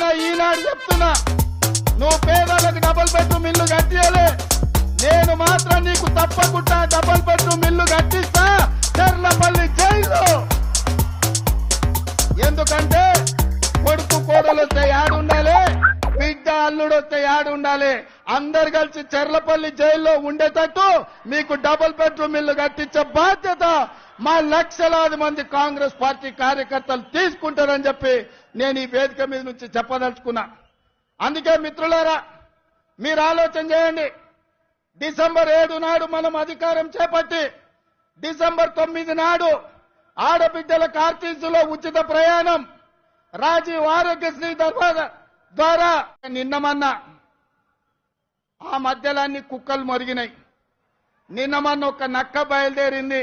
చెప్తున్నా ఈనాడు చెప్తున్నా. నువ్వు పేదలకు డబుల్ బెడ్రూమ్ ఇల్లు కట్టియలే నేను మాత్రం నీకు తప్పకుండా డబుల్ బెడ్రూమ్ ఇల్లు కట్టిస్తా. చెర్లపల్లి జైలు. ఎందుకంటే కొడుకు కోడలు వస్తే ఆడుండాలి బిడ్డ అల్లుడు వస్తే ఆడుండాలి. అందరు కలిసి చెర్లపల్లి జైల్లో ఉండేటట్టు మీకు డబల్ బెడ్రూమ్ ఇల్లు కట్టించే బాధ్యత మా లక్షలాది మంది కాంగ్రెస్ పార్టీ కార్యకర్తలు తీసుకుంటారని చెప్పి నేను ఈ వేదిక మీద నుంచి చెప్పదలుచుకున్నా. అందుకే మిత్రులారా మీరు ఆలోచన చేయండి. డిసెంబర్ ఏడు నాడు మనం అధికారం చేపట్టి డిసెంబర్ తొమ్మిది నాడు ఆడబిడ్డల కార్తీసులో ఉచిత ప్రయాణం రాజీవ్ ఆరోగ్యశ్రీ దర్వాజ ద్వారా నిన్నమన్నా ఆ మధ్యలో అన్ని కుక్కలు మొరిగినాయి. నిన్నమన్న ఒక నక్క బయలుదేరింది.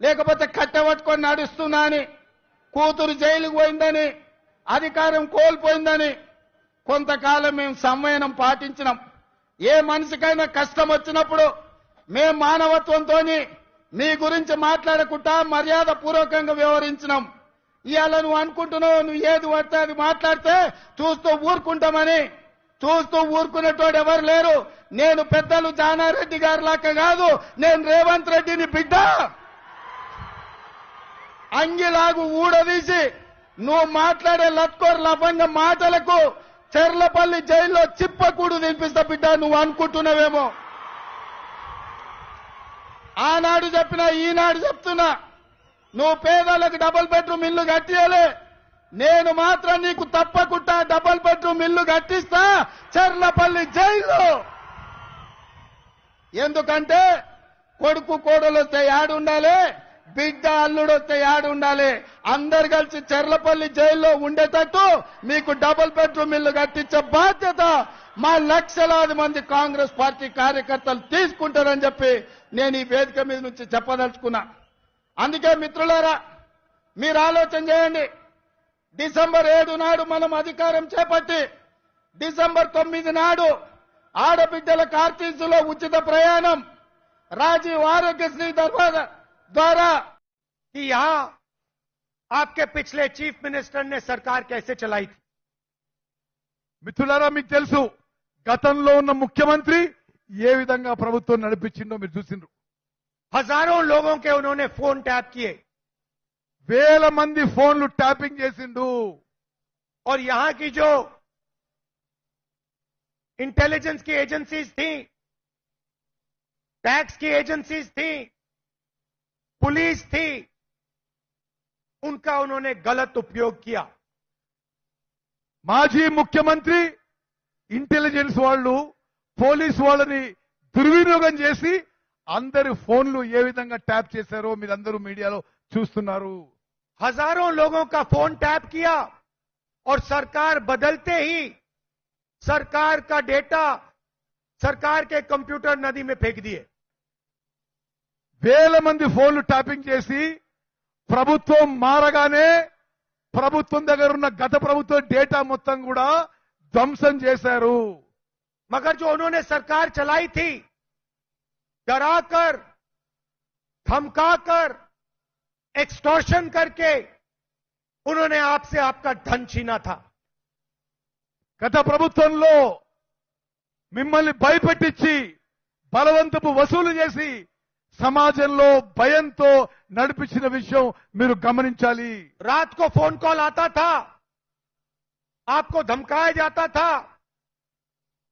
లేకపోతే కట్టబట్టుకొని నడుస్తున్నా అని కూతురు జైలుకు పోయిందని అధికారం కోల్పోయిందని కొంతకాలం మేము సంవయనం పాటించినాం. ఏ మనిషికైనా కష్టం వచ్చినప్పుడు మేం మానవత్వంతో మీ గురించి మాట్లాడకుండా మర్యాద పూర్వకంగా వ్యవహరించినాం. ఇవాళ నువ్వు అనుకుంటున్నావు నువ్వు ఏది పడితే అది మాట్లాడితే చూస్తూ ఊరుకుంటామని. చూస్తూ ఊరుకునేటోడు ఎవరు లేరు. నేను పెద్దలు జానారెడ్డి గారి లాక్క కాదు నేను రేవంత్ రెడ్డిని బిడ్డ. అంగిలాగు ఊడదీసి నువ్వు మాట్లాడే లత్కోర్ లభంగ మాటలకు చెర్లపల్లి జైల్లో చిప్పకూడు తినిపిస్తా బిడ్డ నువ్వు అనుకుంటున్నావేమో. ఆనాడు చెప్పినా ఈనాడు చెప్తున్నా. నువ్వు పేదలకు డబుల్ బెడ్రూమ్ ఇల్లు కట్టియలే నేను మాత్రం నీకు తప్పకుండా డబుల్ బెడ్రూమ్ ఇల్లు కట్టిస్తా చెర్లపల్లి జైల్లో. ఎందుకంటే కొడుకు కోడలు వస్తే యాడు బిడ్డ అల్లుడు వస్తే యాడు ఉండాలి? అందరు కలిసి చెర్లపల్లి జైల్లో ఉండేటట్టు మీకు డబుల్ బెడ్రూమ్ ఇల్లు కట్టించే బాధ్యత మా లక్షలాది మంది కాంగ్రెస్ పార్టీ కార్యకర్తలు తీసుకుంటారని చెప్పి నేను ఈ వేదిక మీద నుంచి చెప్పదలుచుకున్నా. అందుకే మిత్రులారా మీరు ఆలోచన చేయండి. డిసెంబర్ ఏడు నాడు మనం అధికారం చేపట్టి డిసెంబర్ తొమ్మిది నాడు ఆడబిడ్డల కార్తీసులో ఉచిత ప్రయాణం. రాజీవ్ ఆరోగ్యశ్రీ తర్వాత ద్వారా कि यहां आपके पिछले चीफ मिनिस्टर ने सरकार कैसे चलाई थी మిత్రులారా మీకు తెలుసు గతంలో ఉన్న ముఖ్యమంత్రి ఏ విధంగా ప్రభుత్వం నడిపించిందో మీరు చూసిండ్రు हजारों लोगों के उन्होंने फोन टैप किए వేల మంది ఫోన్లు ట్యాపింగ్ చేసిండు और यहां की जो इंटेलिजेंस की एजेंसीज थी टैक्स की एजेंसीज थी पुलिस थी उनका उन्होंने गलत उपयोग किया మాజీ ముఖ్యమంత్రి ఇంటెలిజెన్స్ వాళ్ళు పోలీస్ వాళ్ళని దుర్వినియోగం చేసి అందరి ఫోన్లు ఏ విధంగా ట్యాప్ చేశారో మీరందరూ మీడియాలో చూస్తున్నారు हजारों लोगों का फोन टैप किया और सरकार बदलते ही सरकार का डेटा सरकार के कंप्यूटर नदी में फेंक दिए వేల మంది ఫోన్లు ట్యాపింగ్ చేసి ప్రభుత్వం మారగానే ప్రభుత్వం దగ్గర ఉన్న గత ప్రభుత్వం డేటా మొత్తం కూడా ధ్వంసం చేశారు मगर जो उन्होंने सरकार चलाई थी डराकर धमकाकर एक्सटॉर्शन करके उन्होंने आपसे आपका धन छीना था గత ప్రభుత్వంలో మిమ్మల్ని భయపెట్టించి బలవంతపు వసూలు చేసి సమాజంలో భయంతో నడిపించిన విషయం మీరు గమనించాలి रात को फोन कॉल आता था आपको धमकाया जाता था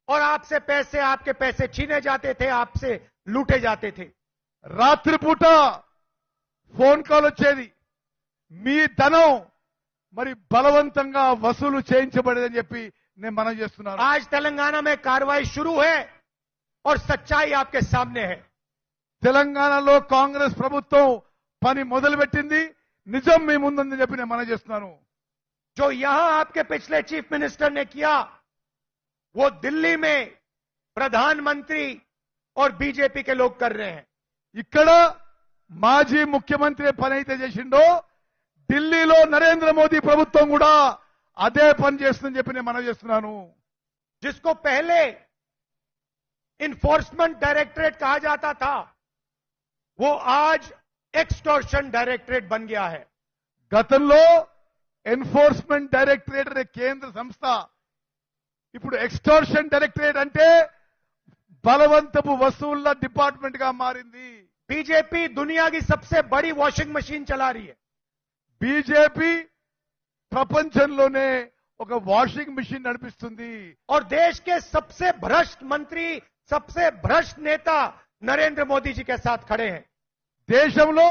और आपसे पैसे आपके पैसे छीने जाते थे आपसे लूटे जाते थे రాత్రిపూట ఫోన్ కాల్ వచ్చేది మీ ధనం మరి బలవంతంగా వసూలు చేయించబడేదని చెప్పి నేను మనం చేస్తున్నాను आज तेलंगाना में कार्रवाई शुरू है और सच्चाई आपके सामने है తెలంగాణలో కాంగ్రెస్ ప్రభుత్వం పని మొదలుపెట్టింది నిజం మీ ముందుందని చెప్పి నేను మనం చేస్తున్నాను जो यहां आपके पिछले चीफ मिनिस्टर ने किया वो दिल्ली में प्रधानमंत्री और बीजेपी के लोग कर रहे हैं ఇక్కడ మాజీ ముఖ్యమంత్రి పని అయితే చేసిండో ఢిల్లీలో నరేంద్ర మోదీ ప్రభుత్వం కూడా అదే పని చేస్తుందని చెప్పి నేను మనం చేస్తున్నాను जिसको पहले इन्फोर्समेंट डायरेक्टरेट कहा जाता था वो आज एक्सटॉर्शन डायरेक्टरेट बन गया है గతంలో ఎన్ఫోర్స్మెంట్ డైరెక్టరేట్ అనే కేంద్ర సంస్థ ఇప్పుడు ఎక్స్టోర్షన్ డైరెక్టరేట్ అంటే బలవంతపు వసూళ్ల డిపార్ట్మెంట్ గా మారింది बीजेपी दुनिया की सबसे बड़ी वॉशिंग मशीन चला रही है బీజేపీ ప్రపంచంలోనే ఒక వాషింగ్ మిషన్ నడిపిస్తుంది और देश के सबसे भ्रष्ट मंत्री सबसे भ्रष्ट नेता नरेंद्र मोदी जी के साथ खड़े हैं। देश हम लोग